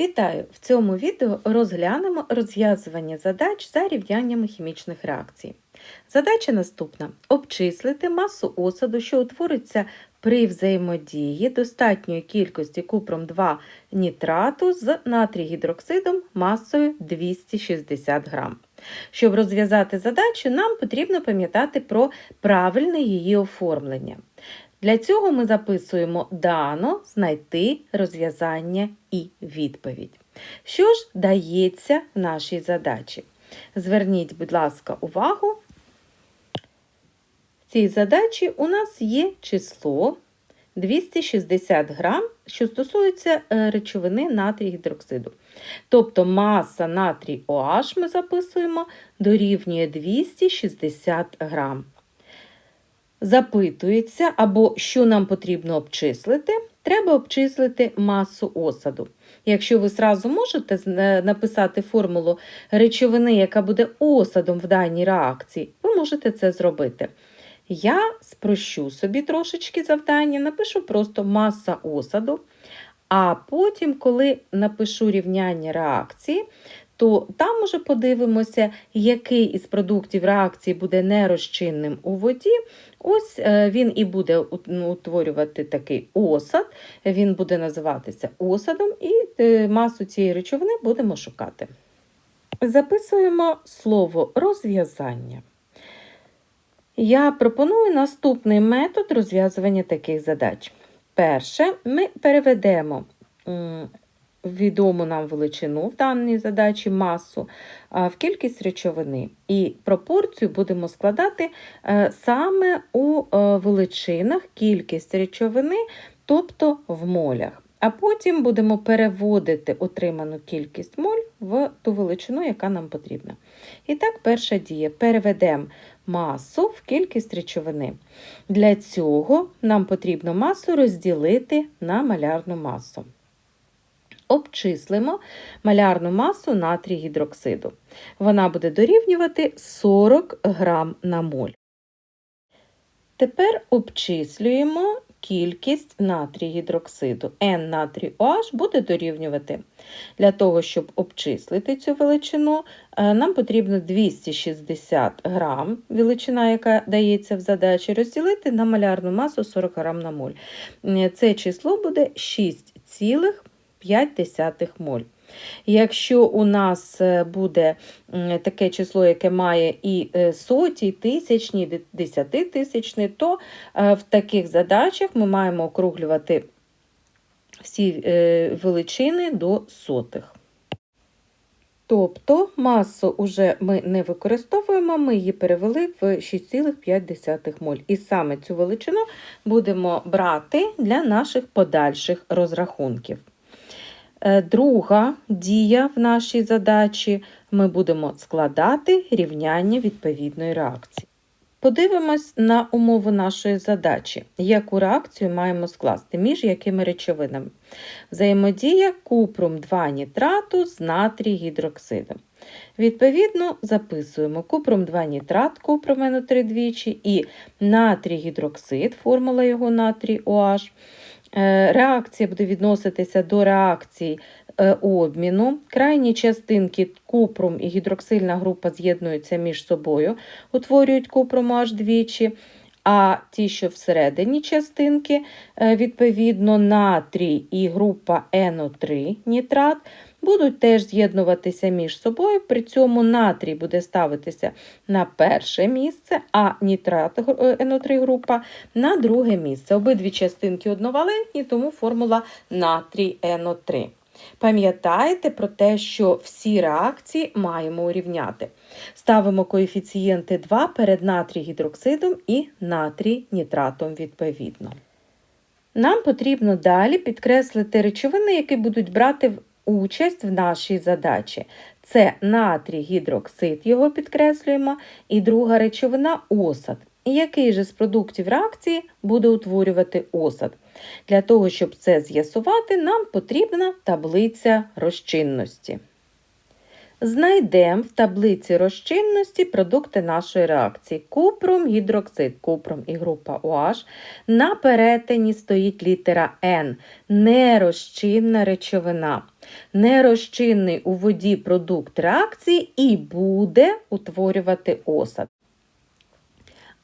Вітаю! В цьому відео розглянемо розв'язування задач за рівняннями хімічних реакцій. Задача наступна: обчислити масу осаду, що утвориться при взаємодії достатньої кількості купром 2 нітрату з натрій-гідроксидом масою 260 грам. Щоб розв'язати задачу, нам потрібно пам'ятати про правильне її оформлення. Для цього ми записуємо дано, знайти розв'язання і відповідь. Що ж дається нашій задачі? Зверніть, будь ласка, увагу. В цій задачі у нас є число 260 грам, що стосується е, речовини натрій гідроксиду. Тобто маса натрій OH ми записуємо дорівнює 260 грам запитується, або що нам потрібно обчислити, треба обчислити масу осаду. Якщо ви зразу можете е, написати формулу речовини, яка буде осадом в даній реакції, ви можете це зробити. Я спрощу собі трошечки завдання, напишу просто маса осаду. А потім, коли напишу рівняння реакції, то там уже подивимося, який із продуктів реакції буде нерозчинним у воді. Ось е, він і буде ну, утворювати такий осад, він буде називатися осадом, і е, масу цієї речовини будемо шукати. Записуємо слово розв'язання. Я пропоную наступний метод розв'язування таких задач. Перше, ми переведемо відому нам величину в даній задачі масу в кількість речовини. І пропорцію будемо складати е, саме у е, величинах кількість речовини, тобто в молях. А потім будемо переводити отриману кількість моль в ту величину, яка нам потрібна. І так, перша дія: переведемо масу в кількість речовини. Для цього нам потрібно масу розділити на малярну масу обчислимо малярну масу натрій гідроксиду. Вона буде дорівнювати 40 грам на моль. Тепер обчислюємо кількість натрій гідроксиду. N натрій OH буде дорівнювати. Для того, щоб обчислити цю величину, е, нам потрібно 260 грам, величина, яка дається в задачі, розділити на малярну масу 40 грам на моль. Е, це число буде 6,5 0,5 моль. Якщо у нас е, буде таке число, яке має і е, соті, тисячні, десятитисячні, то е, в таких задачах ми маємо округлювати всі величини до сотих. Тобто масу вже ми не використовуємо, ми її перевели в 6,5 моль. І саме цю величину будемо брати для наших подальших розрахунків. Е, друга дія в нашій задачі ми будемо складати рівняння відповідної реакції. Подивимось на умову нашої задачі, яку реакцію маємо скласти між якими речовинами. Взаємодія купрум 2 нітрату з натрій гідроксидом. Відповідно, записуємо купрум 2 нітрат, купрум НО3 двічі і натрій гідроксид, формула його натрій OH. Е, реакція буде відноситися до реакцій е, обміну. Крайні частинки купрум і гідроксильна група з'єднуються між собою, утворюють купрум аж двічі. А ті, що всередині частинки, е, відповідно, натрій і група НО3 нітрат будуть теж з'єднуватися між собою, при цьому натрій буде ставитися на перше місце, а нітрат е, НО3 група на друге місце. Обидві частинки одновалентні, тому формула натрій НО3. Пам'ятайте про те, що всі реакції маємо урівняти. Ставимо коефіцієнти 2 перед натрій гідроксидом і натрій нітратом відповідно. Нам потрібно далі підкреслити речовини, які будуть брати участь в нашій задачі. Це натрій гідроксид, його підкреслюємо, і друга речовина осад. Який же з продуктів реакції буде утворювати осад? Для того, щоб це з'ясувати, нам потрібна таблиця розчинності. Знайдемо в таблиці розчинності продукти нашої реакції. Купром, гідроксид, купром і група OH. На перетині стоїть літера N. Нерозчинна речовина. Нерозчинний у воді продукт реакції і буде утворювати осад.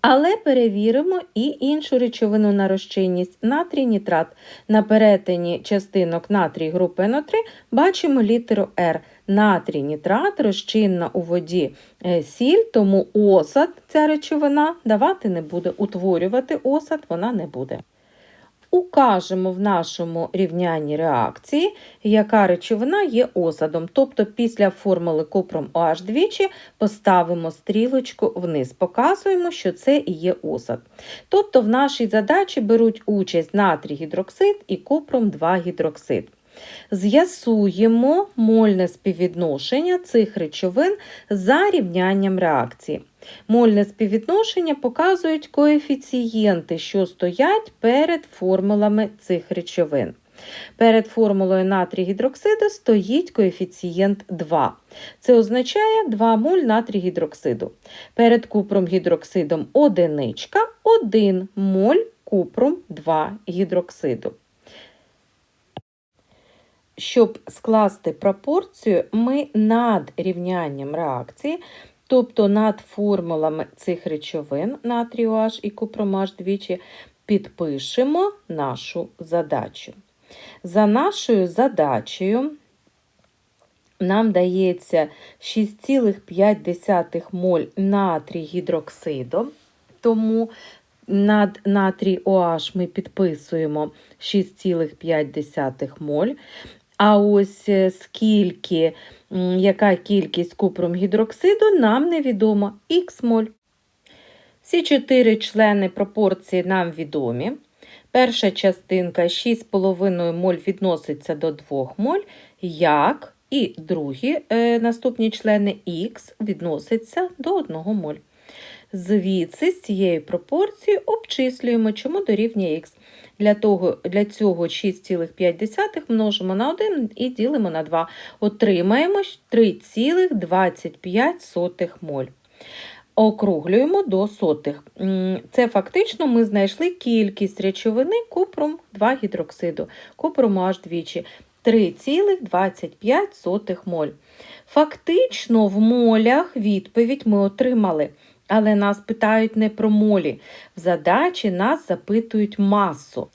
Але перевіримо і іншу речовину на розчинність натрій нітрат. На перетині частинок натрій групи НО3 бачимо літеру R. Натрій нітрат розчинна у воді е, сіль, тому осад ця речовина давати не буде, утворювати осад вона не буде. Укажемо в нашому рівнянні реакції, яка речовина є осадом. Тобто після формули купром OH двічі поставимо стрілочку вниз, показуємо, що це і є осад. Тобто в нашій задачі беруть участь натрій гідроксид і купром 2 гідроксид. З'ясуємо мольне співвідношення цих речовин за рівнянням реакції. Мольне співвідношення показують коефіцієнти, що стоять перед формулами цих речовин. Перед формулою натрій гідроксиду стоїть коефіцієнт 2. Це означає 2 моль натрій гідроксиду. Перед купром гідроксидом одиничка, 1 моль купром 2 гідроксиду. Щоб скласти пропорцію, ми над рівнянням реакції, тобто над формулами цих речовин натрію H і купром двічі, підпишемо нашу задачу. За нашою задачею нам дається 6,5 моль натрій гідроксиду, тому над натрій OH ми підписуємо 6,5 моль. А ось е, скільки, яка кількість купром гідроксиду, нам невідомо х моль. Всі чотири члени пропорції нам відомі. Перша частинка 6,5 моль відноситься до 2 моль, як і другі е, наступні члени х відносяться до 1 моль. Звідси з цієї пропорції обчислюємо, чому дорівнює х. Для, того, для цього 6,5 множимо на 1 і ділимо на 2. Отримаємо 3,25 моль. Округлюємо до сотих. Це фактично ми знайшли кількість речовини купром 2 гідроксиду. Купром аж двічі. 3,25 моль. Фактично в молях відповідь ми отримали. Але нас питають не про молі. В задачі нас запитують масу.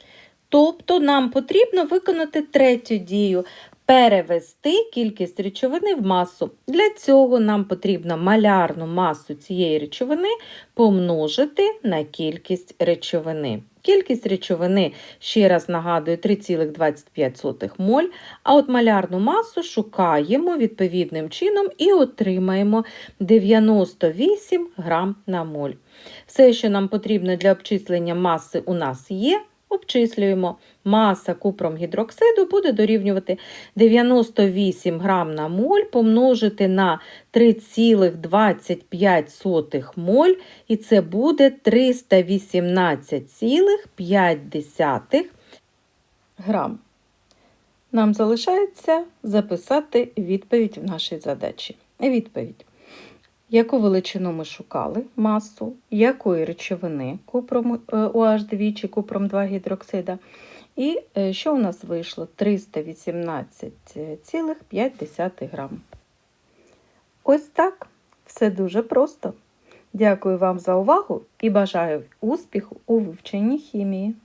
Тобто нам потрібно виконати третю дію перевести кількість речовини в масу. Для цього нам потрібно малярну масу цієї речовини помножити на кількість речовини. Кількість речовини, ще раз нагадую, 3,25 моль, а от малярну масу шукаємо відповідним чином і отримаємо 98 грам на моль. Все, що нам потрібно для обчислення маси, у нас є. Обчислюємо. Маса купром гідроксиду буде дорівнювати 98 грам на моль помножити на 3,25 моль, і це буде 318,5 грам. Нам залишається записати відповідь в нашій задачі. Відповідь. Яку величину ми шукали масу, якої речовини купром OH двічі, купром 2 гідроксида. І е, що у нас вийшло? 318,5 грам. Ось так. Все дуже просто. Дякую вам за увагу і бажаю успіху у вивченні хімії.